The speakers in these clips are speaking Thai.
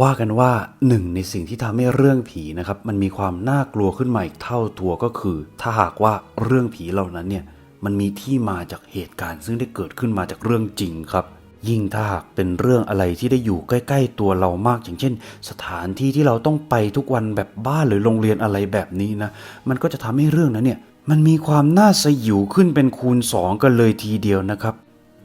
ว่ากันว่าหนึ่งในสิ่งที่ทำให้เรื่องผีนะครับมันมีความน่ากลัวขึ้นมาอีกเท่าตัวก็คือ ถ้าหากว่าเรื่องผีเหล่านั้นเนี่ยมันมีที่มาจากเหตุการณ์ ซึ่งได้เกิดขึ้นมาจากเรื่องจริงครับ ยิ่งถ้าหากเป็นเรื่องอะไรที่ได้อยู่ใกล้ๆตัวเรามากอย่างเช่น สถานที่ที่เราต้องไปทุกวันแบบบ้านหรือโรงเรียนอะไรแบบนี้นะมันก็จะทำให้เรื่องนั้นเนี่ยมันมีความน่าสยิวขึ้นเป็นคูณสองกันเลยทีเดียวนะครับ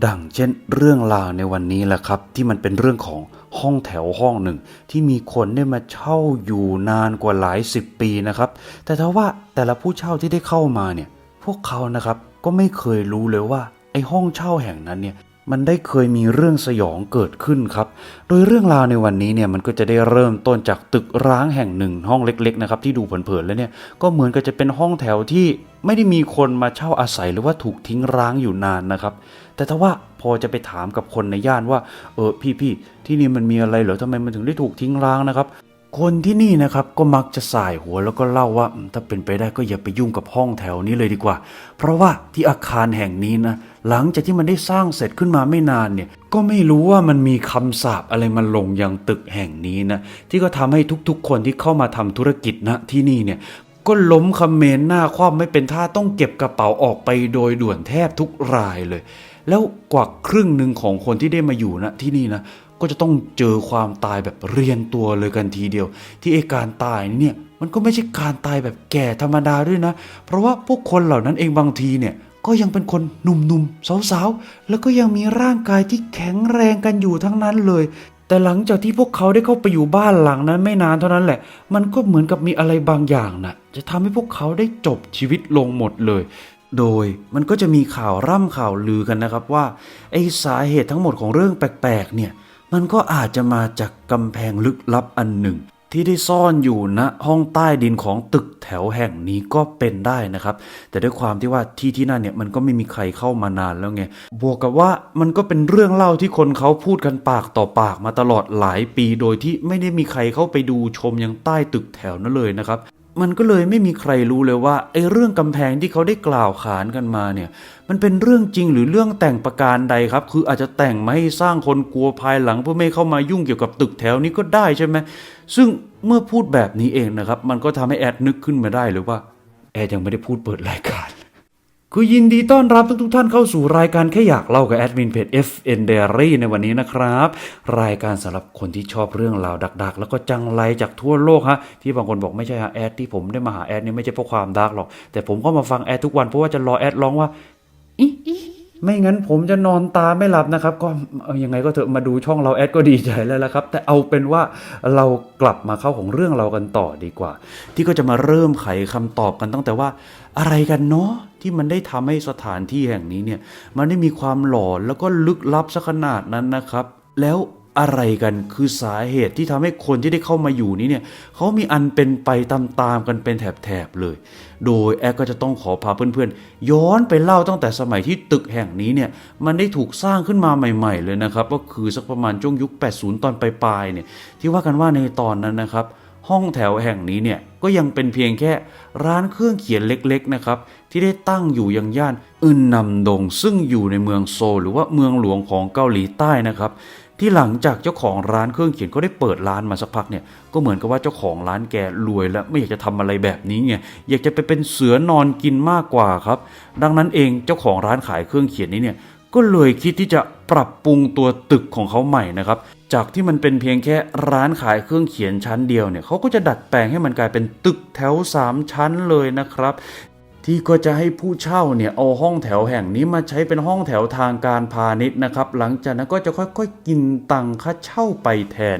ดังเช่นเรื่องราวในวันนี้แหละครับ ที่มันเป็นเรื่องของห้องแถวห้องหนึ่ง ที่มีคนได้มาเช่าอยู่นานกว่าหลายสิบปีนะครับ แต่ถ้าว่าแต่ละผู้เช่าที่ได้เข้ามาเนี่ย พวกเขานะครับก็ไม่เคยรู้เลยว่าไอ้ห้องเช่าแห่งนั้นเนี่ยมันได้เคยมีเรื่องสยองเกิดขึ้นครับ โดยเรื่องราวในวันนี้เนี่ยมันก็จะได้เริ่มต้นจากตึกร้างแห่งหนึ่งห้องเล็กๆนะครับที่ดูเผินๆแล้วเนี่ยก็เหมือนกับจะเป็นห้องแถวที่ไม่ได้มีคนมาเช่าอาศัยหรือว่าถูกทิ้งร้างอยู่นานนะครับ แต่ถ้าว่าพอจะไปถามกับคนในย่านว่า เออพี่พี่ที่นี่มันมีอะไรเหรอทำไมมันถึงได้ถูกทิ้งร้างนะครับ คนที่นี่นะครับก็มักจะสายหัวแล้วก็เล่าว่า ถ้าเป็นไปได้ก็อย่าไปยุ่งกับห้องแถวนี้เลยดีกว่า เพราะว่าที่อาคารแห่งนี้นะหลังจากที่มันได้สร้างเสร็จขึ้นมาไม่นานเนี่ย ก็ไม่รู้ว่ามันมีคำสาปอะไรมาลงยังตึกแห่งนี้นะที่ก็ทำให้ทุกๆ คนที่เข้ามาทำธุรกิจณที่นี่เนี่ยก็ล้มคำเมนหน้าคว่ำไม่เป็นท่าต้องเก็บกระเป๋าออกไปโดยด่วนแทบทุกรายเลย แล้วกว่าครึ่งหนึ่งของคนที่ได้มาอยู่ณที่นี่นะก็จะต้องเจอความตายแบบเรียนตัวเลยกันทีเดียว ที่ไอการตายนี่เนี่ยมันก็ไม่ใช่การตายแบบแก่ธรรมดาด้วยนะ เพราะว่าพวกคนเหล่านั้นเองบางทีเนี่ยก็ยังเป็นคนหนุ่มๆสาวๆ แล้วก็ยังมีร่างกายที่แข็งแรงกันอยู่ทั้งนั้นเลย แต่หลังจากที่พวกเขาได้เข้าไปอยู่บ้านหลังนั้นไม่นานเท่านั้นแหละ มันก็เหมือนกับมีอะไรบางอย่างนะ่ะจะทำให้พวกเขาได้จบชีวิตลงหมดเลย โดยมันก็จะมีข่าวร่ำข่าวลือกันนะครับว่าไอสาเหตุทั้งหมดของเรื่องแปลกๆเนี่ยมันก็อาจจะมาจากกำแพงลึกลับอันหนึ่ง ที่ได้ซ่อนอยู่ณห้องใต้ดินของตึกแถวแห่งนี้ก็เป็นได้นะครับ แต่ด้วยความที่ว่าที่ที่นั่นเนี่ยมันก็ไม่มีใครเข้ามานานแล้วไงบวกกับว่ามันก็เป็นเรื่องเล่าที่คนเขาพูดกันปากต่อปากมาตลอดหลายปี โดยที่ไม่ได้มีใครเข้าไปดูชมยังใต้ตึกแถวนั้นเลยนะครับ มันก็เลยไม่มีใครรู้เลยว่าไอ้เรื่องกำแพงที่เขาได้กล่าวขานกันมาเนี่ย มันเป็นเรื่องจริงหรือเรื่องแต่งประการใดครับ คืออาจจะแต่งมาให้สร้างคนกลัวภายหลังเพื่อไม่เข้ามายุ่งเกี่ยวกับตึกแถวนี้ก็ได้ใช่ไหมซึ่งเมื่อพูดแบบนี้เองนะครับ มันก็ทำให้แอดนึกขึ้นมาได้เลยว่าแอดยังไม่ได้พูดเปิดรายการ คือยินดีต้อนรับทุกๆท่านเข้าสู่รายการแค่อยากเล่ากับแอดมินเพจ FN Diary ในวันนี้นะครับ รายการสำหรับคนที่ชอบเรื่องราวดักๆ แล้วก็จังไรจากทั่วโลกฮะที่บางคนบอกไม่ใช่ฮะแอดที่ผมได้มาหาแอดนี่ไม่ใช่เพราะความดักหรอก แต่ผมก็มาฟังแอดทุกวันเพราะว่าจะรอแอดร้องว่า ไม่งั้นผมจะนอนตาไม่หลับนะครับ ก็ยังไงก็เถอะมาดูช่องเราแอดก็ดีใจแล้วละครับ แต่เอาเป็นว่าเรากลับมาเข้าของเรื่องเรากันต่อดีกว่า ที่ก็จะมาเริ่มไขคำตอบกันตั้งแต่ว่าอะไรกันเนาะที่มันได้ทำให้สถานที่แห่งนี้เนี่ย มันได้มีความหลอนแล้วก็ลึกลับซะขนาดนั้นนะครับ แล้ว อะไรกันคือสาเหตุที่ทำให้คนที่ได้เข้ามาอยู่นี้เนี่ยเขามีอันเป็นไปตามๆกันเป็นแถบๆเลย โดยแอดก็จะต้องขอพาเพื่อนๆ ย้อนไปเล่าตั้งแต่สมัยที่ตึกแห่งนี้เนี่ยมันได้ถูกสร้างขึ้นมาใหม่ ๆเลยนะครับก็คือสักประมาณช่วงยุค 80 ตอนปลายๆเนี่ยที่ว่ากันว่าในตอนนั้นนะครับ ห้องแถวแห่งนี้เนี่ยก็ยังเป็นเพียงแค่ร้านเครื่องเขียนเล็กๆนะครับที่ได้ตั้งอยู่ยังย่านอึนนำดงซึ่งอยู่ในเมืองโซลหรือว่าเมืองหลวงของเกาหลีใต้นะครับ ที่หลังจากเจ้าของร้านเครื่องเขียนก็ได้เปิดร้านมาสักพักเนี่ยก็เหมือนกับว่าเจ้าของร้านแกรวยแล้วไม่อยากจะทำอะไรแบบนี้ไงอยากจะไปเป็นเสือนอนกินมากกว่าครับ ดังนั้นเองเจ้าของร้านขายเครื่องเขียนนี้เนี่ยก็เลยคิดที่จะปรับปรุงตัวตึกของเขาใหม่นะครับ จากที่มันเป็นเพียงแค่ร้านขายเครื่องเขียนชั้นเดียวเนี่ยเขาก็จะดัดแปลงให้มันกลายเป็นตึกแถว 3 ชั้นเลยนะครับ ที่ก็จะให้ผู้เช่าเนี่ยเอาห้องแถวแห่งนี้มาใช้เป็นห้องแถวทางการพาณิชย์นะครับ หลังจากนั้นก็จะค่อยๆกินตังค่าเช่าไปแทน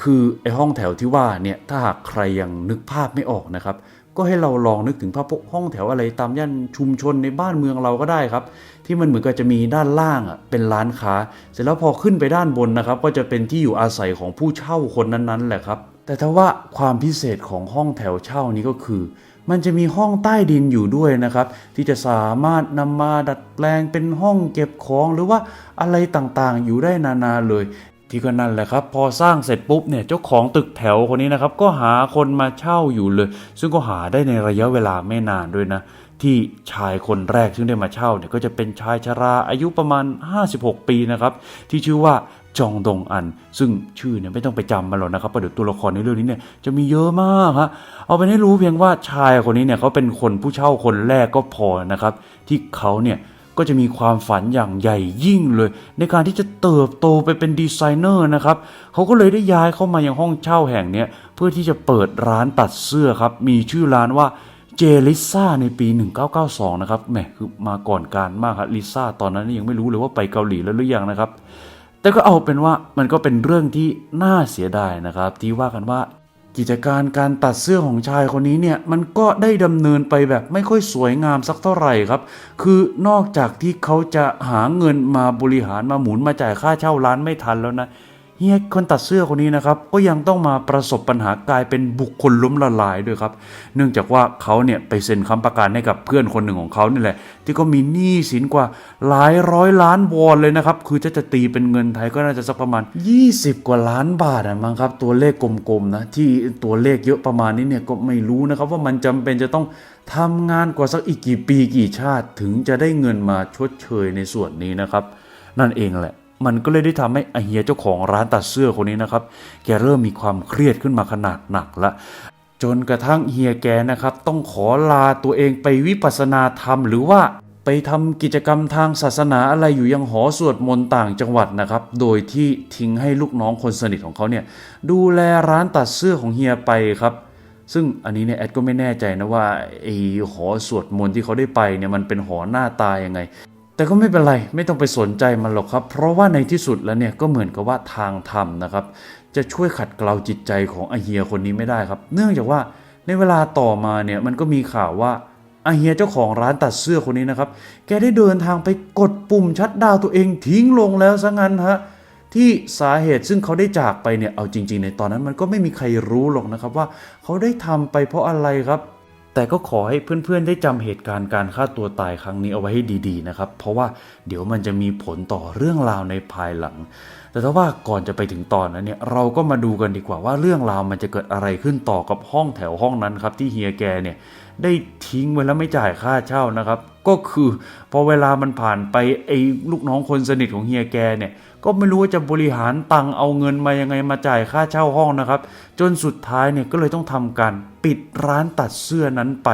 คือไอห้องแถวที่ว่าเนี่ยถ้าหากใครยังนึกภาพไม่ออกนะครับ ก็ให้เราลองนึกถึงภาพพวกห้องแถวอะไรตามย่านชุมชนในบ้านเมืองเราก็ได้ครับ ที่มันเหมือนกับจะมีด้านล่างอะเป็นร้านค้า เสร็จแล้วพอขึ้นไปด้านบนนะครับ ก็จะเป็นที่อยู่อาศัยของผู้เช่าคนนั้นๆแหละครับแต่ถ้าว่าความพิเศษของห้องแถวเช่านี้ก็คือ มันจะมีห้องใต้ดินอยู่ด้วยนะครับ ที่จะสามารถนำมาดัดแปลงเป็นห้องเก็บของหรือว่าอะไรต่างๆ อยู่ได้นานาเลย ที่ก็นั่นแหละครับ พอสร้างเสร็จปุ๊บเนี่ยเจ้าของตึกแถวคนนี้นะครับ ก็หาคนมาเช่าอยู่เลย ซึ่งก็หาได้ในระยะเวลาไม่นานด้วยนะที่ชายคนแรกซึ่งได้มาเช่าเนี่ยก็จะเป็นชายชราอายุประมาณ 56 ปีนะครับ ที่ชื่อว่า จองดงอัน ซึ่งชื่อเนี่ยไม่ต้องไปจำมาหรอกนะครับเพราะเดี๋ยวตัวละครในเรื่องนี้เนี่ยจะมีเยอะมากฮะเอาเป็นให้รู้เพียงว่าชายคนนี้เนี่ยเขาเป็นคนผู้เช่าคนแรกก็พอนะครับ ที่เขาเนี่ยก็จะมีความฝันอย่างใหญ่ยิ่งเลย ในการที่จะเติบโตไปเป็นดีไซเนอร์นะครับเขาก็เลยได้ย้ายเข้ามายังห้องเช่าแห่งเนี้ยเพื่อที่จะเปิดร้านตัดเสื้อครับ มีชื่อร้านว่าเจลิซ่าในปี 1992 นะครับแหมคือมาก่อนการมากครับลิซ่าตอนนั้นยังไม่รู้เลยว่าไปเกาหลีแล้วหรือยังนะครับ แต่ก็เอาเป็นว่ามันก็เป็นเรื่องที่น่าเสียดายนะครับ ที่ว่ากันว่า กิจการการตัดเสื้อของชายคนนี้เนี่ยมันก็ได้ดำเนินไปแบบไม่ค่อยสวยงามสักเท่าไหร่ครับ คือนอกจากที่เขาจะหาเงินมาบริหารมาหมุนมาจ่ายค่าเช่าร้านไม่ทันแล้วนะ เฮียคนตัดเสื้อคนนี้นะครับ ก็ยังต้องมาประสบปัญหากลายเป็นบุคคลล้มละลายด้วยครับ เนื่องจากว่าเขาเนี่ยไปเซ็นค้ำประกันให้กับเพื่อนคนหนึ่งของเขานี่แหละ ที่ก็มีหนี้สินกว่าหลายร้อยล้านวอนเลยนะครับ คือถ้าจะตีเป็นเงินไทยก็น่าจะสักประมาณ 20 กว่าล้านบาทอะมั้งครับ ตัวเลขกลมๆนะที่ตัวเลขเยอะประมาณนี้เนี่ยก็ไม่รู้นะครับว่ามันจำเป็นจะต้องทำงานกว่าสักอีกกี่ปีกี่ชาติ ถึงจะได้เงินมาชดเชยในส่วนนี้นะครับ นั่นเองแหละ มันก็เลยได้ทำให้อาเฮียเจ้าของร้านตัดเสื้อคนนี้นะครับ แกเริ่มมีความเครียดขึ้นมาขนาดหนักละจนกระทั่งเฮียแกนะครับ ต้องขอลาตัวเองไปวิปัสสนาธรรม หรือว่าไปทำกิจกรรมทางศาสนาอะไรอยู่ยังหอสวดมนต์ต่างจังหวัดนะครับ โดยที่ทิ้งให้ลูกน้องคนสนิทของเขาเนี่ยดูแลร้านตัดเสื้อของเฮียไปครับ ซึ่งอันนี้เนี่ยแอดก็ไม่แน่ใจนะว่าไอ้หอสวดมนต์ที่เขาได้ไปเนี่ยมันเป็นหอหน้าตายังไง แต่ก็ไม่เป็นไรไม่ต้องไปสนใจมันหรอกครับ เพราะว่าในที่สุดแล้วเนี่ยก็เหมือนกับว่าทางธรรมนะครับ จะช่วยขัดเกลาจิตใจของอาเฮียคนนี้ไม่ได้ครับ เนื่องจากว่าในเวลาต่อมาเนี่ยมันก็มีข่าวว่าอาเฮียเจ้าของร้านตัดเสื้อคนนี้นะครับ แกได้เดินทางไปกดปุ่มชัดดาวตัวเองทิ้งลงแล้วซะงั้นฮะที่สาเหตุซึ่งเขาได้จากไปเนี่ยเอาจริง ๆ ในตอนนั้นมันก็ไม่มีใครรู้หรอกนะครับว่าเขาได้ทำไปเพราะอะไรครับ แต่ก็ขอให้เพื่อนๆได้จำเหตุการณ์การฆ่าตัวตายครั้งนี้เอาไว้ให้ดีๆนะครับ เพราะว่าเดี๋ยวมันจะมีผลต่อเรื่องราวในภายหลัง แต่ถ้าว่าก่อนจะไปถึงตอนนั้นเนี่ยเราก็มาดูกันดีกว่าว่าเรื่องราวมันจะเกิดอะไรขึ้นต่อกับห้องแถวห้องนั้นครับที่เฮียแกเนี่ยได้ทิ้งไว้แล้วไม่จ่ายค่าเช่านะครับ ก็คือพอเวลามันผ่านไปไอ้ลูกน้องคนสนิทของเฮียแกเนี่ย ก็ไม่รู้ว่าจะบริหารตังค์เอาเงินมายังไงมาจ่ายค่าเช่าห้องนะครับ จนสุดท้ายเนี่ยก็เลยต้องทำการปิดร้านตัดเสื้อนั้นไป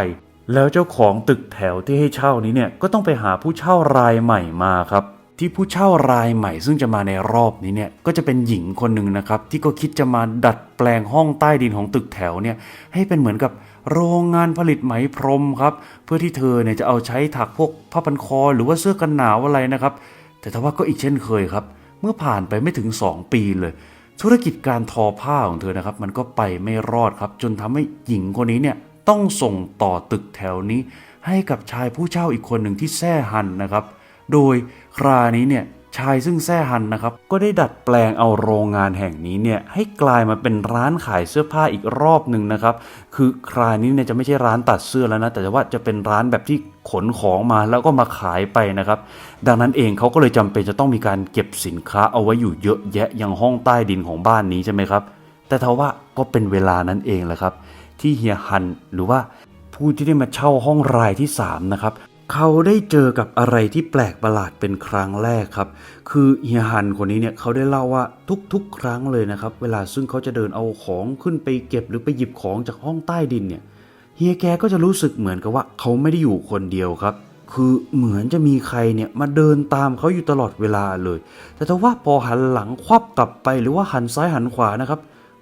แล้วเจ้าของตึกแถวที่ให้เช่านี้เนี่ยก็ต้องไปหาผู้เช่ารายใหม่มาครับที่ผู้เช่ารายใหม่ซึ่งจะมาในรอบนี้เนี่ยก็จะเป็นหญิงคนหนึ่งนะครับ ที่ก็คิดจะมาดัดแปลงห้องใต้ดินของตึกแถวเนี่ยให้เป็นเหมือนกับโรงงานผลิตไหมพรมครับ เพื่อที่เธอเนี่ยจะเอาใช้ถักพวกผ้าพันคอหรือว่าเสื้อกันหนาวอะไรนะครับ แต่ถ้าว่าก็อีกเช่นเคยครับ เมื่อผ่านไปไม่ถึง 2 ปีเลย ธุรกิจการทอผ้าของเธอนะครับ มันก็ไปไม่รอดครับ จนทำให้หญิงคนนี้เนี่ยต้องส่งต่อตึกแถวนี้ ให้กับชายผู้เช่าอีกคนหนึ่งที่แท่หันนะครับ โดยครานี้เนี่ย ชายซึ่งแซ่หันนะครับ ก็ได้ดัดแปลงเอาโรงงานแห่งนี้เนี่ยให้กลายมาเป็นร้านขายเสื้อผ้าอีกรอบหนึ่งนะครับ คือคราวนี้เนี่ยจะไม่ใช่ร้านตัดเสื้อแล้วนะ แต่ว่าจะเป็นร้านแบบที่ขนของมาแล้วก็มาขายไปนะครับ ดังนั้นเองเขาก็เลยจำเป็นจะต้องมีการเก็บสินค้าเอาไว้อยู่เยอะแยะยังห้องใต้ดินของบ้านนี้ใช่ไหมครับ แต่ทว่าก็เป็นเวลานั้นเองแหละครับ ที่เฮียฮันหรือว่าผู้ที่ได้มาเช่าห้องรายที่สามนะครับ เขาได้เจอกับอะไรที่แปลกประหลาดเป็นครั้งแรกครับ คือเฮียฮันคนนี้เนี่ยเขาได้เล่าว่าทุกๆ ครั้งเลยนะครับ เวลาซึ่งเขาจะเดินเอาของขึ้นไปเก็บหรือไปหยิบของจากห้องใต้ดินเนี่ยเฮียแกก็จะรู้สึกเหมือนกับว่าเขาไม่ได้อยู่คนเดียวครับ คือเหมือนจะมีใครเนี่ยมาเดินตามเขาอยู่ตลอดเวลาเลย แต่ถ้าว่าพอหันหลังควับกลับไปหรือว่าหันซ้ายหันขวานะครับ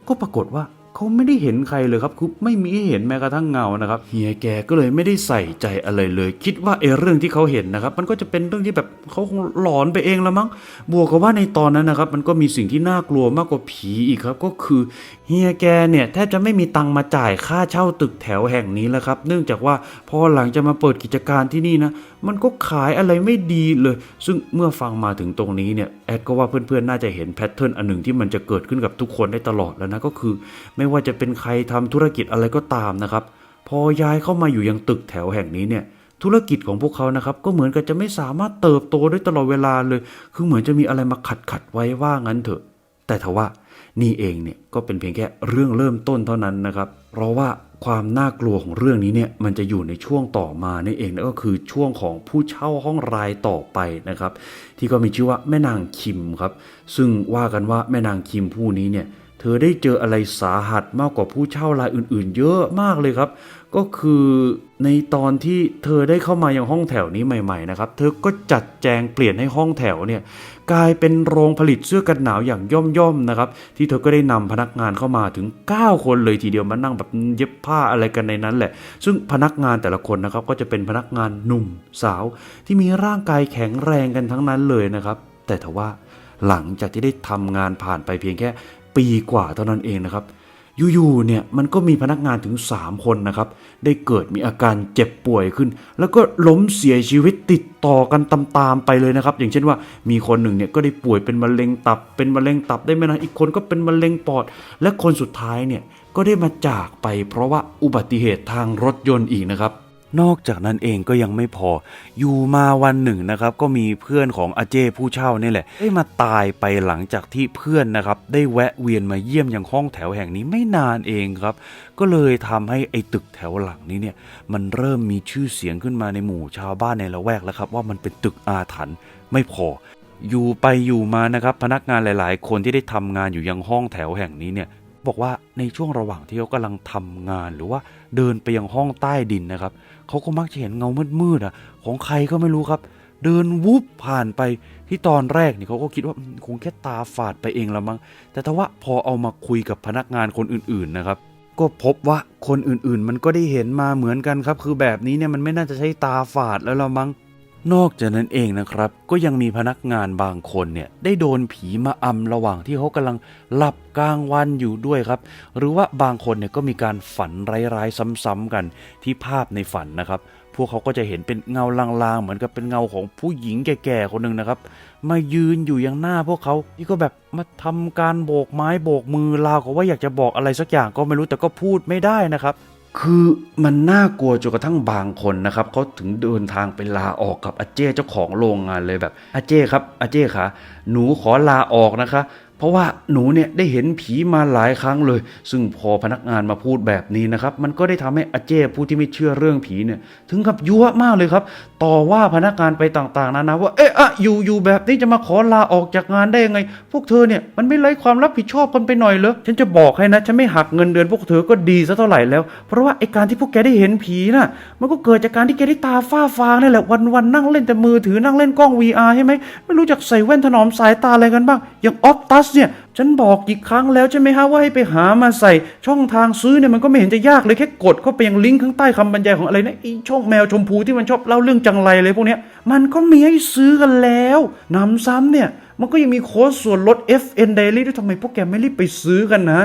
ก็ปรากฏว่า เขาไม่ได้เห็นใครเลยครับคือไม่มีเห็นแม้กระทั่งเงานะครับเฮียแกก็เลยไม่ได้ใส่ใจอะไรเลย คิดว่าไอ้เรื่องที่เขาเห็นนะครับ มันก็จะเป็นเรื่องที่แบบเขาคงหลอนไปเองละมั้งบวกกับว่าในตอนนั้นนะครับ มันก็มีสิ่งที่น่ากลัวมากกว่าผีอีกครับ ก็คือเฮียแกเนี่ยแทบจะไม่มีตังมาจ่ายค่าเช่าตึกแถวแห่งนี้แล้วครับ เนื่องจากว่าพอหลังจะมาเปิดกิจการที่นี่นะ มันก็ขายอะไรไม่ดีเลย ซึ่งเมื่อฟังมาถึงตรงนี้เนี่ยแอดก็ว่าเพื่อนๆ น่าจะเห็นแพทเทิร์นอันหนึ่งที่มันจะเกิดขึ้นกับทุกคนได้ตลอดแล้วนะก็คือ ไม่ว่าจะเป็นใครทำธุรกิจอะไรก็ตามนะครับ พอย้ายเข้ามาอยู่ยังตึกแถวแห่งนี้เนี่ยธุรกิจของพวกเขานะครับก็เหมือนกับจะไม่สามารถเติบโตได้ตลอดเวลาเลย คือเหมือนจะมีอะไรมาขัดขัดไว้ว่างั้นเถอะ แต่ทว่า นี่เองเนี่ยก็เป็นเพียงแค่เรื่องเริ่มต้นเท่านั้นนะครับ เพราะว่าความน่ากลัวของเรื่องนี้เนี่ยมันจะอยู่ในช่วงต่อมานี่เองนั่นก็คือช่วงของผู้เช่าห้องรายต่อไปนะครับ ที่ก็มีชื่อว่าแม่นางคิมครับ ซึ่งว่ากันว่าแม่นางคิมผู้นี้เนี่ยเธอได้เจออะไรสาหัสมากกว่าผู้เช่ารายอื่นๆ เยอะมากเลยครับ ก็คือในตอนที่เธอได้เข้ามายังห้องแถวนี้ใหม่ ๆ นะครับ เธอก็จัดแจงเปลี่ยนให้ห้องแถวเนี่ยกลายเป็นโรงผลิตเสื้อกันหนาวอย่างย่อมๆนะครับ ที่เธอก็ได้นำพนักงานเข้ามาถึง 9 คนเลยทีเดียวมานั่งแบบเย็บผ้าอะไรกันในนั้นแหละ ซึ่งพนักงานแต่ละคนนะครับก็จะเป็นพนักงานหนุ่มสาว ที่มีร่างกายแข็งแรงกันทั้งนั้นเลยนะครับ แต่ทว่าหลังจากที่ได้ทำงานผ่านไปเพียงแค่ปีกว่าเท่านั้นเองนะครับ อยู่ๆเนี่ยมันก็มีพนักงานถึง 3 คนนะครับ ได้เกิดมีอาการเจ็บป่วยขึ้น แล้วก็ล้มเสียชีวิตติดต่อกันตามๆไปเลยนะครับ อย่างเช่นว่ามีคนหนึ่งเนี่ยก็ได้ป่วยเป็นมะเร็งตับ เป็นมะเร็งตับได้ไม่นานอีกคนก็เป็นมะเร็งปอด และคนสุดท้ายเนี่ยก็ได้มาจากไปเพราะว่าอุบัติเหตุทางรถยนต์อีกนะครับ นอกจากนั้นเองก็ยังไม่พอ อยู่มาวันหนึ่งนะครับ ก็มีเพื่อนของอาเจ้ผู้เช่านี่แหละได้มาตายไปหลังจากที่เพื่อนนะครับ ได้แวะเวียนมาเยี่ยมยังห้องแถวแห่งนี้ไม่นานเองครับ ก็เลยทำให้ไอ้ตึกแถวหลังนี้เนี่ย มันเริ่มมีชื่อเสียงขึ้นมาในหมู่ชาวบ้านในละแวกแล้วครับ ว่ามันเป็นตึกอาถรรพ์ไม่พอ อยู่ไปอยู่มานะครับพนักงานหลาย ๆ คนที่ได้ทำงานอยู่ยังห้องแถวแห่งนี้เนี่ยบอกว่าในช่วงระหว่างที่เขากำลังทำงานหรือว่าเดินไปยังห้องใต้ดินนะครับ เขาก็มักจะเห็นเงามืดๆอะ ของใครก็ไม่รู้ครับ เดินวุบผ่านไปที่ตอนแรกนี่เขาก็คิดว่าคงแค่ตาฝาดไปเองละมั้งแต่ทว่าพอเอามาคุยกับพนักงานคนอื่นๆนะครับก็พบว่าคนอื่นๆ มันก็ได้เห็นมาเหมือนกันครับ คือแบบนี้เนี่ยมันไม่น่าจะใช่ตาฝาดแล้วละมั้ง นอกจากนั้นเองนะครับ ก็ยังมีพนักงานบางคนเนี่ยได้โดนผีมาอำระหว่างที่เขากำลังหลับกลางวันอยู่ด้วยครับ หรือว่าบางคนเนี่ยก็มีการฝันร้ายๆซ้ำๆกันที่ภาพในฝันนะครับ พวกเขาก็จะเห็นเป็นเงาลางๆ เหมือนกับเป็นเงาของผู้หญิงแก่ๆคนหนึ่งนะครับ มายืนอยู่ยังหน้าพวกเขาที่ก็แบบมาทำการโบกไม้โบกมือราวกับว่าอยากจะบอกอะไรสักอย่างก็ไม่รู้แต่ก็พูดไม่ได้นะครับ คือมันน่ากลัวจนกระทั่งบางคนนะครับเขาถึงเดินทางไปลาออกกับอาเจ้เจ้าของโรงงานเลยแบบอาเจ้ครับอาเจ้คะหนูขอลาออกนะคะ เพราะว่าหนูเนี่ยได้เห็นผีมาหลายครั้งเลย ซึ่งพอพนักงานมาพูดแบบนี้นะครับ มันก็ได้ทำให้อาเจ้ผู้ที่ไม่เชื่อเรื่องผีเนี่ย ถึงกับยั่วมากเลยครับ ต่อว่าพนักงานไปต่างๆนานาว่า เอ๊ะอะอยู่อยู่แบบนี้จะมาขอลาออกจากงานได้ยังไง พวกเธอเนี่ยมันไม่ไร้ความรับผิดชอบกันไปหน่อยเหรอ ฉันจะบอกให้นะ ฉันไม่หักเงินเดือนพวกเธอก็ดีซะเท่าไหร่แล้ว เพราะว่าไอการที่พวกแกได้เห็นผีน่ะ มันก็เกิดจากการที่แกได้ตาฝ้าฟางนี่แหละ วันๆนั่งเล่นแต่มือถือนั่งเล่นกล้อง VR ใช่ไหมไม่รู้จักใส่แว่นถนอมสายตาอะไรกันบ้างอย่างออฟตัสเนี่ย ฉันบอกกี่ครั้งแล้วใช่ไหมฮะว่าให้ไปหามาใส่ช่องทางซื้อเนี่ยมันก็ไม่เห็นจะยากเลยแค่กดเข้าไปยังลิงก์ข้างใต้คำบรรยายของอะไรนะไอช่องแมวชมพูที่มันชอบเล่าเรื่องจังไรเลยพวกเนี้ยมันก็มีให้ซื้อกันแล้วหนำซ้ำเนี่ยมันก็ยังมีโค้ดส่วนลด FN Daily ด้วยทำไมพวกแกไม่รีบไปซื้อกันนะ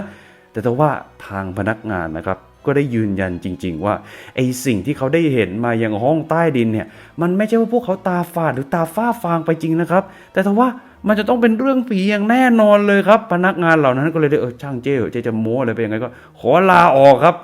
แต่แต่ว่าทางพนักงานนะครับก็ได้ยืนยันจริง ๆ ว่าไอสิ่งที่เขาได้เห็นมาอย่างห้องใต้ดินเนี่ย มันไม่ใช่ว่าพวกเขาตาฝาดหรือตาฝ้าฟางไปจริงนะครับ แต่ถ้าว่า มันจะต้องเป็นเรื่องผีอย่างแน่นอนเลยครับ พนักงานเหล่านั้นก็เลยได้เออช่างเจ้เหอเจ้จะโม้อะไรไปยังไงก็ ขอลาออกครับ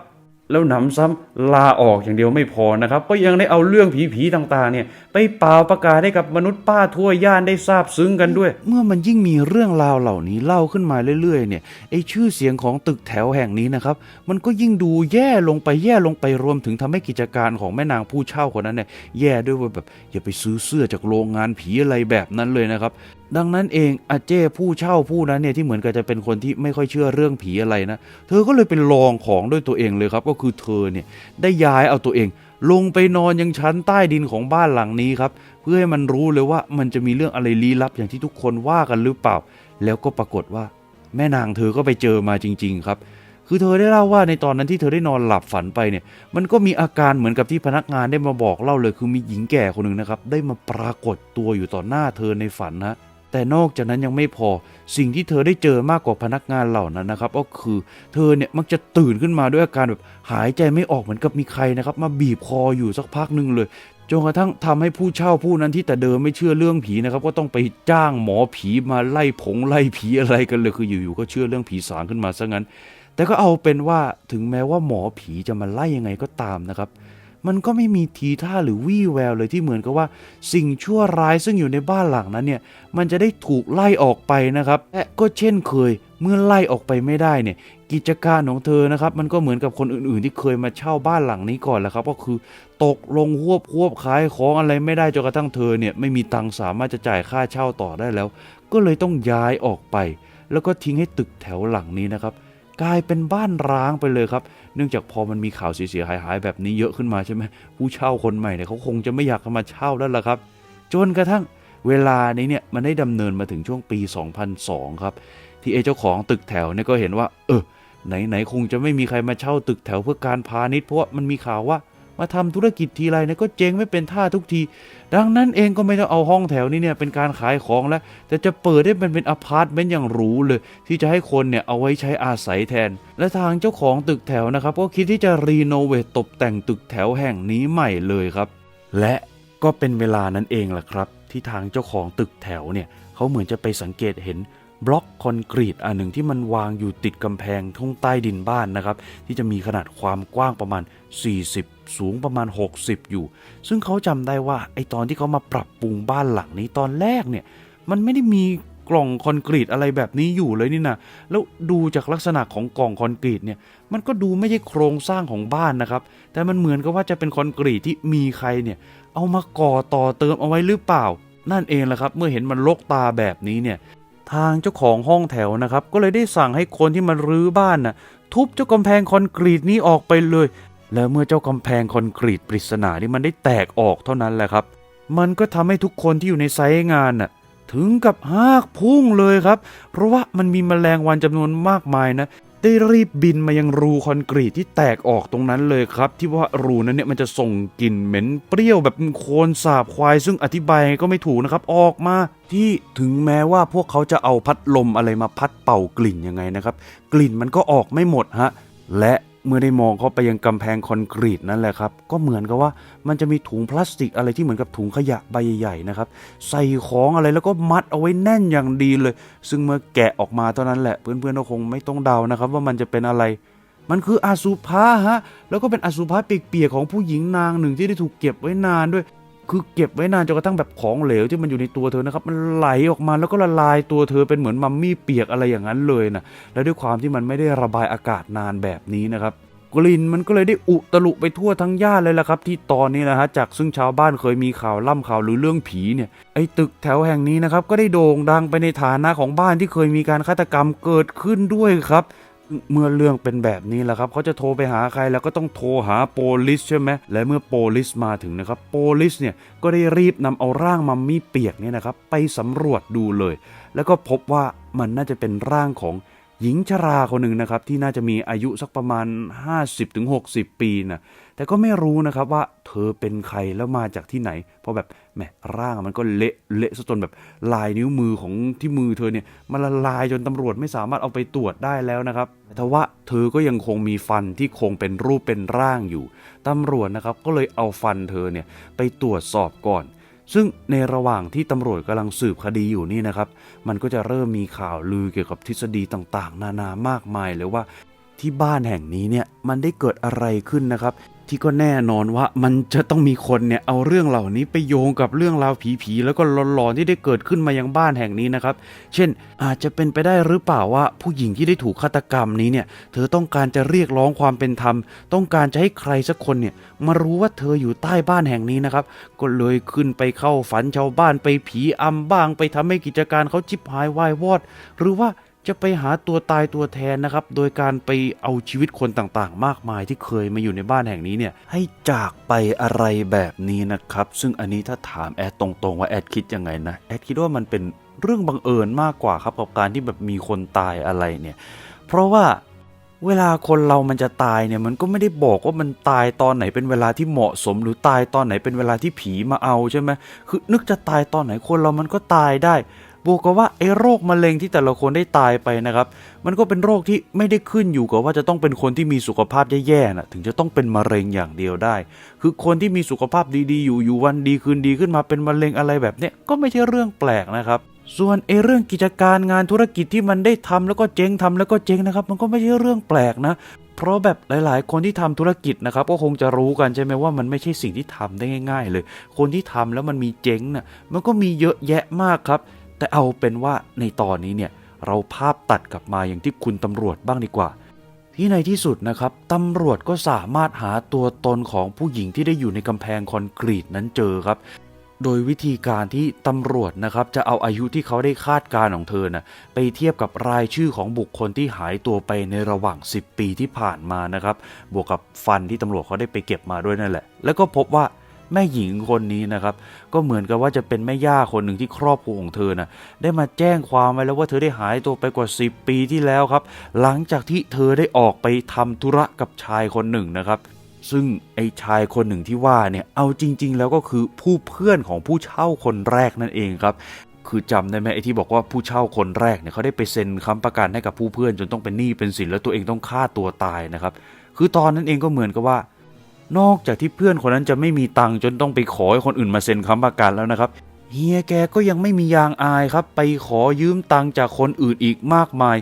แล้วหนำซ้ำลาออกอย่างเดียวไม่พอนะครับ ก็ยังได้เอาเรื่องผีๆต่างๆ เนี่ย ไปเป่าประกาศให้กับมนุษย์ป้าทั่วย่านได้ทราบซึ้งกันด้วย เมื่อมันยิ่งมีเรื่องราวเหล่านี้เล่าขึ้นมาเรื่อยๆ เนี่ยไอชื่อเสียงของตึกแถวแห่งนี้นะครับ มันก็ยิ่งดูแย่ลงไปแย่ลงไปรวมถึงทำให้กิจการของแม่นางผู้เช่าคนนั้นเนี่ยแย่ด้วยว่าแบบอย่าไปซื้อเสื้อจากโรงงานผีอะไรแบบนั้นเลยนะครับ ดังนั้นเองอาเจ้ผู้เช่าผู้นั้นเนี่ยที่เหมือนกับจะเป็นคนที่ไม่ค่อยเชื่อเรื่องผีอะไรนะ เธอก็เลยเป็นลองของด้วยตัวเองเลยครับ ก็คือเธอเนี่ยได้ย้ายเอาตัวเอง ลงไปนอนยังชั้นใต้ดินของบ้านหลังนี้ครับ เพื่อให้มันรู้เลยว่ามันจะมีเรื่องอะไรลี้ลับอย่างที่ทุกคนว่ากันหรือเปล่า แล้วก็ปรากฏว่า แม่นางเธอก็ไปเจอมาจริง ๆ ครับคือเธอได้เล่าว่าในตอนนั้นที่เธอได้นอนหลับฝันไปเนี่ย มันก็มีอาการเหมือนกับที่พนักงานได้มาบอกเล่าเลย คือมีหญิงแก่คนหนึ่งนะครับ ได้มาปรากฏตัวอยู่ต่อหน้าเธอในฝันนะ แต่นอกจากนั้นยังไม่พอสิ่งที่เธอได้เจอมากกว่าพนักงานเหล่านั้นนะครับ ก็คือเธอเนี่ยมักจะตื่นขึ้นมาด้วยอาการแบบหายใจไม่ออกเหมือนกับมีใครนะครับมาบีบคออยู่สักพักหนึ่งเลยจนกระทั่งทำให้ผู้เช่าผู้นั้นที่แต่เดิมไม่เชื่อเรื่องผีนะครับ ก็ต้องไปจ้างหมอผีมาไล่ผงไล่ผีอะไรกันเลยคืออยู่ๆก็เชื่อเรื่องผีสางขึ้นมาซะงั้น แต่ก็เอาเป็นว่าถึงแม้ว่าหมอผีจะมาไล่ยังไงก็ตามนะครับ มันก็ไม่มีทีท่าหรือวี่แววเลยที่เหมือนกับว่า สิ่งชั่วร้ายซึ่งอยู่ในบ้านหลังนั้นเนี่ยมันจะได้ถูกไล่ออกไปนะครับและก็เช่นเคยเมื่อไล่ออกไปไม่ได้เนี่ยกิจการของเธอนะครับมันก็เหมือนกับคนอื่นๆ ที่เคยมาเช่าบ้านหลังนี้ก่อนแหละครับก็คือตกลงหวบหวบขายของอะไรไม่ได้จนกระทั่งเธอเนี่ยไม่มีตังค์สามารถจะจ่ายค่าเช่าต่อได้แล้ว ก็เลยต้องย้ายออกไป แล้วก็ทิ้งให้ตึกแถวหลังนี้นะครับกลายเป็นบ้านร้างไปเลยครับ เนื่องจากพอมันมีข่าวเสียหายหายๆแบบนี้เยอะขึ้นมาใช่ไหมผู้เช่าคนใหม่เนี่ยเขาคงจะไม่อยากมาเช่าแล้วล่ะครับ จนกระทั่งเวลานี้เนี่ยมันได้ดำเนินมาถึงช่วงปี 2002 ครับ ที่เอเจ้าของตึกแถวเนี่ยก็เห็นว่า เออไหนๆคงจะไม่มีใครมาเช่าตึกแถวเพื่อการพาณิชย์เพราะว่ามันมีข่าวว่า มาทำธุรกิจทีไรเนี่ยก็เจ๊งไม่เป็นท่าทุกที ดังนั้นเองก็ไม่ต้องเอาห้องแถวนี้เนี่ยเป็นการขายของแล้ว แต่จะเปิดให้มันเป็นอพาร์ตเมนต์อย่างหรูเลย ที่จะให้คนเนี่ยเอาไว้ใช้อาศัยแทน และทางเจ้าของตึกแถวนะครับก็คิดที่จะรีโนเวทตกแต่งตึกแถวแห่งนี้ใหม่เลยครับ และก็เป็นเวลานั้นเองแหละครับ ที่ทางเจ้าของตึกแถวเนี่ยเขาเหมือนจะไปสังเกตเห็น บล็อกคอนกรีตอันหนึ่งที่มันวางอยู่ติดกำแพงทุ่งใต้ดินบ้านนะครับ ที่จะมีขนาดความกว้างประมาณ 40 สูงประมาณ 60 อยู่ ซึ่งเขาจำได้ว่าไอตอนที่เขามาปรับปรุงบ้านหลังนี้ตอนแรกเนี่ย มันไม่ได้มีกล่องคอนกรีตอะไรแบบนี้อยู่เลยนี่นะแล้วดูจากลักษณะของกล่องคอนกรีตเนี่ย มันก็ดูไม่ใช่โครงสร้างของบ้านนะครับ แต่มันเหมือนกับว่าจะเป็นคอนกรีตที่มีใครเนี่ย เอามาก่อต่อเติมเอาไว้หรือเปล่า นั่นเองแหละครับ เมื่อเห็นมันลกตาแบบนี้เนี่ย ทางเจ้าของห้องแถวนะครับ ก็เลยได้สั่งให้คนที่มารื้อบ้านน่ะทุบเจ้ากำแพงคอนกรีตนี้ออกไปเลย แล้วเมื่อเจ้ากำแพงคอนกรีตปริศนาที่มันได้แตกออกเท่านั้นแหละครับ มันก็ทำให้ทุกคนที่อยู่ในไซต์งานน่ะถึงกับหากพุ่งเลยครับ เพราะว่ามันมีแมลงวันจำนวนมากมายนะ ได้รีบบินมายังรูคอนกรีตที่แตกออกตรงนั้นเลยครับ ที่ว่ารูนั้นเนี่ยมันจะส่งกลิ่นเหม็นเปรี้ยวแบบโคลนสาบควาย ซึ่งอธิบายก็ไม่ถูกนะครับออกมาที่ถึงแม้ว่าพวกเขาจะเอาพัดลมอะไรมาพัดเป่ากลิ่นยังไงนะครับ กลิ่นมันก็ออกไม่หมดฮะและ เมื่อได้มองเข้าไปยังกำแพงคอนกรีตนั่นแหละครับ ก็เหมือนกับว่ามันจะมีถุงพลาสติกอะไรที่เหมือนกับถุงขยะใบใหญ่ๆนะครับ ใส่ของอะไรแล้วก็มัดเอาไว้แน่นอย่างดีเลย ซึ่งเมื่อแกะออกมาเท่านั้นแหละ เพื่อนๆก็คงไม่ต้องเดานะครับ ว่ามันจะเป็นอะไร มันคืออสุภะฮะ แล้วก็เป็นอสุภะเปียกๆของผู้หญิงนางหนึ่งที่ได้ถูกเก็บไว้นานด้วย คือเก็บไว้นานจนกระทั่งแบบของเหลวที่มันอยู่ในตัวเธอนะครับ มันไหลออกมาแล้วก็ละลายตัวเธอเป็นเหมือนมัมมี่เปียกอะไรอย่างนั้นเลยนะและด้วยความที่มันไม่ได้ระบายอากาศนานแบบนี้นะครับกลิ่นมันก็เลยได้อุตลุไปทั่วทั้งย่านเลยล่ะครับ ที่ตอนนี้นะฮะจากซึ่งชาวบ้านเคยมีข่าวล่ำข่าวหรือเรื่องผีเนี่ยไอ้ตึกแถวแห่งนี้นะครับก็ได้โด่งดังไปในฐานะของบ้านที่เคยมีการฆาตกรรมเกิดขึ้นด้วยครับ เมื่อเรื่องเป็นแบบนี้แหละครับเขาจะโทรไปหาใครแล้วก็ต้องโทรหาโปลิสใช่ไหมและเมื่อโปลิสมาถึงนะครับโปลิสเนี่ยก็ได้รีบนำเอาร่างมัมมี่เปียกเนี่ยนะครับไปสำรวจดูเลย แล้วก็พบว่ามันน่าจะเป็นร่างของหญิงชราคนหนึ่งนะครับที่น่าจะมีอายุสักประมาณ 50-60 ปีนะ แต่ก็ไม่รู้นะครับว่าเธอเป็นใครแล้วมาจากที่ไหน เพราะแบบแหมร่างมันก็เละเละซะจนแบบลายนิ้วมือของที่มือเธอเนี่ยมันละลายจนตำรวจไม่สามารถเอาไปตรวจได้แล้วนะครับแต่ว่าเธอก็ยังคงมีฟันที่คงเป็นรูปเป็นร่างอยู่ตำรวจนะครับก็เลยเอาฟันเธอเนี่ยไปตรวจสอบก่อน ซึ่งในระหว่างที่ตำรวจกำลังสืบคดีอยู่นี่นะครับ มันก็จะเริ่มมีข่าวลือเกี่ยวกับทฤษฎีต่างๆ นานามากมายเลยว่าที่บ้านแห่งนี้เนี่ยมันได้เกิดอะไรขึ้นนะครับ ที่ก็แน่นอนว่ามันจะต้องมีคนเนี่ยเอาเรื่องเหล่านี้ไปโยงกับเรื่องราวผีๆแล้วก็หลอนๆที่ได้เกิดขึ้นมายังบ้านแห่งนี้นะครับ เช่นอาจจะเป็นไปได้หรือเปล่าว่าผู้หญิงที่ได้ถูกฆาตกรรมนี้เนี่ย เธอต้องการจะเรียกร้องความเป็นธรรม ต้องการจะให้ใครสักคนเนี่ยมารู้ว่าเธออยู่ใต้บ้านแห่งนี้นะครับ ก็เลยขึ้นไปเข้าฝันชาวบ้านไปผีอำบ้าง ไปทำให้กิจการเขาจิบหายวายวอด หรือว่า จะไปหาตัวตายตัวแทนนะครับ โดยการไปเอาชีวิตคนต่างๆ มากมายที่เคยมาอยู่ในบ้านแห่งนี้เนี่ย ให้จากไปอะไรแบบนี้นะครับ ซึ่งอันนี้ถ้าถามแอดตรงๆ ว่าแอดคิดยังไงนะ แอดคิดว่ามันเป็นเรื่องบังเอิญมากกว่าครับกับการที่แบบมีคนตายอะไรเนี่ย เพราะว่าเวลาคนเรามันจะตายเนี่ยมันก็ไม่ได้บอกว่ามันตายตอนไหนเป็นเวลาที่เหมาะสม หรือตายตอนไหนเป็นเวลาที่ผีมาเอาใช่ไหมคือนึกจะตายตอนไหนคนเรามันก็ตายได้ บวกกับว่าไอ้โรคมะเร็งที่แต่ละคนได้ตายไปนะครับ มันก็เป็นโรคที่ไม่ได้ขึ้นอยู่กับว่าจะต้องเป็นคนที่มีสุขภาพแย่ๆนะถึงจะต้องเป็นมะเร็งอย่างเดียวได้ คือคนที่มีสุขภาพดีๆ อยู่อยู่วันดีคืนดีขึ้นมาเป็นมะเร็งอะไรแบบเนี้ยก็ไม่ใช่เรื่องแปลกนะครับส่วนไอ้เรื่องกิจการงานธุรกิจที่มันได้ทำแล้วก็เจ๊งทำแล้วก็เจ๊งนะครับ มันก็ไม่ใช่เรื่องแปลกนะ เพราะแบบหลาย ๆ คนที่ทำธุรกิจนะครับ ก็คงจะรู้กันใช่ไหมว่ามันไม่ใช่สิ่งที่ทำได้ง่าย ๆ เลย คนที่ทำแล้วมันมีเจ๊งน่ะมันก็มีเยอะแยะมากครับ แต่เอาเป็นว่าในตอนนี้เนี่ยเราภาพตัดกลับมาอย่างที่คุณตำรวจบ้างดีกว่า ที่ในที่สุดนะครับตำรวจก็สามารถหาตัวตนของผู้หญิงที่ได้อยู่ในกำแพงคอนกรีตนั้นเจอครับ โดยวิธีการที่ตำรวจนะครับจะเอาอายุที่เขาได้คาดการของเธอนะไปเทียบกับรายชื่อของบุคคลที่หายตัวไปในระหว่าง 10 ปีที่ผ่านมานะครับ บวกกับฟันที่ตำรวจเขาได้ไปเก็บมาด้วยนั่นแหละ แล้วก็พบว่า แม่หญิงคนนี้นะครับ ก็เหมือนกับว่าจะเป็นแม่ย่าคนหนึ่งที่ครอบครัวของเธอนะได้มาแจ้งความไว้แล้วว่าเธอได้หายตัวไปกว่า 10 ปีที่แล้วครับ หลังจากที่เธอได้ออกไปทำธุระกับชายคนหนึ่งนะครับ ซึ่งไอ้ชายคนหนึ่งที่ว่าเนี่ยเอาจริง ๆ แล้วก็คือผู้เพื่อนของผู้เช่าคนแรกนั่นเองครับคือจำได้ไหมไอ้ที่บอกว่าผู้เช่าคนแรกเนี่ยเขาได้ไปเซ็นค้ำประกันให้กับผู้เพื่อนจนต้องเป็นหนี้เป็นสินแล้วตัวเองต้องฆ่าตัวตายนะครับ คือตอนนั้นเองก็เหมือนกับว่า นอกจากที่เพื่อนคนนั้นจะไม่มีตังค์จนต้องไปขอให้คนอื่นมาเซ็นค้ำประกันแล้วนะครับเฮียแกก็ยังไม่มียางอายครับ ไปขอยืมตังค์จากคนอื่นอีกมากมาย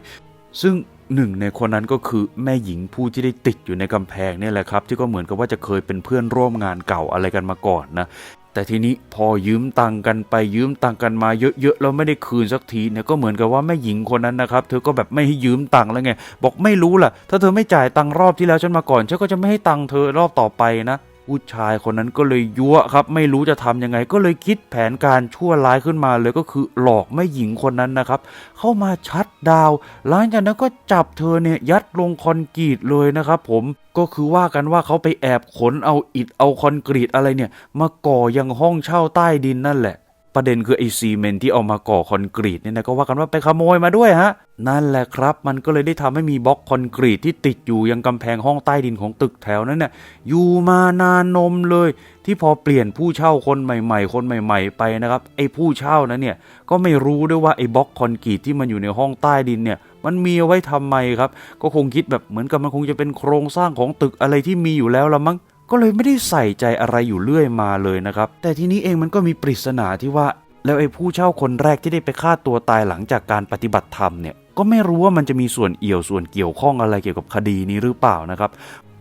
ซึ่งหนึ่งในคนนั้นก็คือแม่หญิงผู้ที่ได้ติดอยู่ในกำแพงนี่แหละครับ ที่ก็เหมือนกับว่าจะเคยเป็นเพื่อนร่วมงานเก่าอะไรกันมาก่อนนะ แต่ทีนี้พอยืมตังค์กันไปยืมตังค์กันมาเยอะๆแล้วไม่ได้คืนสักทีเนี่ยก็เหมือนกับว่าแม่หญิงคนนั้นนะครับ เธอก็แบบไม่ให้ยืมตังค์แล้วไง บอกไม่รู้ล่ะ ถ้าเธอไม่จ่ายตังค์รอบที่แล้วฉันมาก่อนฉันก็จะไม่ให้ตังค์เธอรอบต่อไปนะ ผู้ชายคนนั้นก็เลยยั่วครับ ไม่รู้จะทำยังไง ก็เลยคิดแผนการชั่วร้ายขึ้นมาเลยก็คือหลอกแม่หญิงคนนั้นนะครับ เข้ามาชัดดาวหลังจากนั้นก็จับเธอเนี่ยยัดลงคอนกรีตเลยนะครับผมก็คือว่ากันว่าเขาไปแอบขนเอาอิฐเอาคอนกรีตอะไรเนี่ย มาก่อยังห้องเช่าใต้ดินนั่นแหละ ประเด็นคือไอซีเมนที่เอามาก่อคอนกรีตเนี่ยนะก็ว่ากันว่าไปขโมยมาด้วยฮะ นั่นแหละครับ มันก็เลยได้ทำให้มีบล็อกคอนกรีตที่ติดอยู่ยังกำแพงห้องใต้ดินของตึกแถวนั้นเนี่ยอยู่มานานนมเลย ที่พอเปลี่ยนผู้เช่าคนใหม่ ๆ คนใหม่ ๆ ไปนะครับ ไอ้ผู้เช่านั้นเนี่ยก็ไม่รู้ด้วยว่าไอ้บล็อกคอนกรีตที่มันอยู่ในห้องใต้ดินเนี่ยมันมีเอาไว้ทำไมครับ ก็คงคิดแบบเหมือนกับมันคงจะเป็นโครงสร้างของตึกอะไรที่มีอยู่แล้วละมั้งก็เลยไม่ได้ใส่ใจอะไรอยู่เรื่อยมาเลยนะครับ แต่ทีนี้เองมันก็มีปริศนาที่ว่า แล้วไอ้ผู้เช่าคนแรกที่ได้ไปฆ่าตัวตายหลังจากการปฏิบัติธรรมเนี่ย ก็ไม่รู้ว่ามันจะมีส่วนเอี่ยวส่วนเกี่ยวข้องอะไรเกี่ยวกับคดีนี้หรือเปล่านะครับ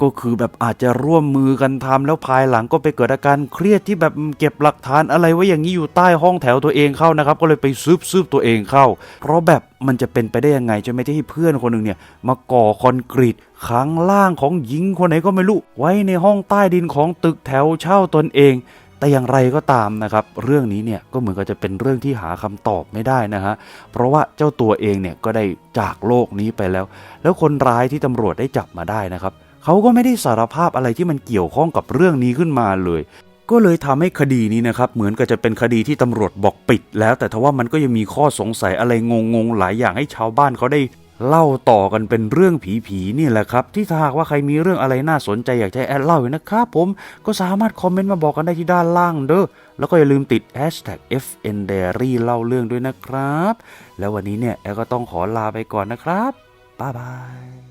ก็คือแบบอาจจะร่วมมือกันทำแล้วภายหลังก็ไปเกิดอาการเครียดที่แบบเก็บหลักฐานอะไรไว้อย่างนี้อยู่ใต้ห้องแถวตัวเองเข้านะครับ ก็เลยไปซืบซืบตัวเองเข้า เพราะแบบมันจะเป็นไปได้ยังไงจะไม่ได้ให้เพื่อนคนหนึ่งเนี่ยมาก่อคอนกรีตข้างล่างของหญิงคนไหนก็ไม่รู้ไว้ในห้องใต้ดินของตึกแถวเช่าตนเอง แต่อย่างไรก็ตามนะครับ เรื่องนี้เนี่ยก็เหมือนกับจะเป็นเรื่องที่หาคำตอบไม่ได้นะฮะ เพราะว่าเจ้าตัวเองเนี่ยก็ได้จากโลกนี้ไปแล้ว แล้วคนร้ายที่ตำรวจได้จับมาได้นะครับเขาก็ไม่ได้สารภาพอะไรที่มันเกี่ยวข้องกับเรื่องนี้ขึ้นมาเลยก็เลยทำให้คดีนี้นะครับเหมือนกับจะเป็นคดีที่ตำรวจบอกปิดแล้ว แต่ทว่ามันก็ยังมีข้อสงสัยอะไรงงๆหลายอย่างให้ชาวบ้านเขาได้ เล่าต่อกันเป็นเรื่องผีๆนี่แหละครับ ที่ถ้าหากว่าใครมีเรื่องอะไรน่าสนใจอยากจะให้แอดเล่าอยู่นะครับผมก็สามารถคอมเมนต์มาบอกกันได้ที่ด้านล่างเด้อแล้วก็อย่าลืมติด hashtag FN Diary เล่าเรื่องด้วยนะครับ แล้ววันนี้เนี่ยแอดก็ต้องขอลาไปก่อนนะครับบ๊ายบาย